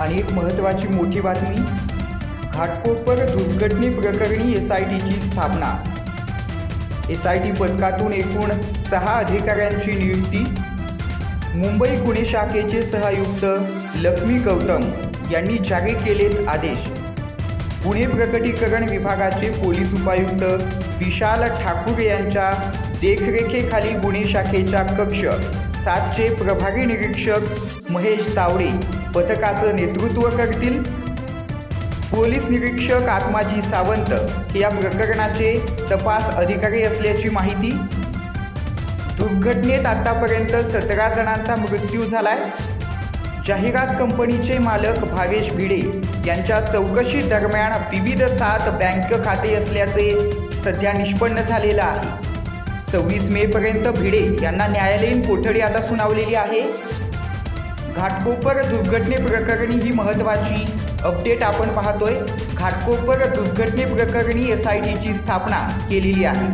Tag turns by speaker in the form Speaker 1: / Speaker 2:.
Speaker 1: आणि एक महत्त्वाची मोठी बातमी घाटकोपर दुर्घटनेप्रकरणी एस आय टीची स्थापना. एस आय टी पथकातून एकूण सहा अधिकाऱ्यांची नियुक्ती. मुंबई गुन्हे शाखेचे सहआयुक्त लक्ष्मी गौतम यांनी जारी केलेत आदेश. पुणे प्रकटीकरण विभागाचे पोलीस उपायुक्त विशाल ठाकूर यांच्या देखरेखेखाली गुन्हे शाखेच्या कक्ष. सातचे प्रभारी निरीक्षक महेश सावडे पथकाचं नेतृत्व करतील. पोलीस निरीक्षक आत्माजी सावंत हे या प्रकरणाचे तपास अधिकारी असल्याची माहिती. दुर्घटनेत आतापर्यंत सतरा जणांचा मृत्यू झालाय. जाहिरात कंपनीचे मालक भावेश भिडे यांच्या चौकशी दरम्यान विविध सात बँक खाते असल्याचे सध्या निष्पन्न झालेलं आहे. सव्वीस मे पर्यंत भिडे यांना न्यायालयीन कोठडी आता सुनावलेली आहे. घाटकोपर दुर्घटनेप्रकरणी ही महत्त्वाची अपडेट आपण पाहतोय. घाटकोपर दुर्घटनेप्रकरणी एस आय टीची स्थापना केलेली आहे.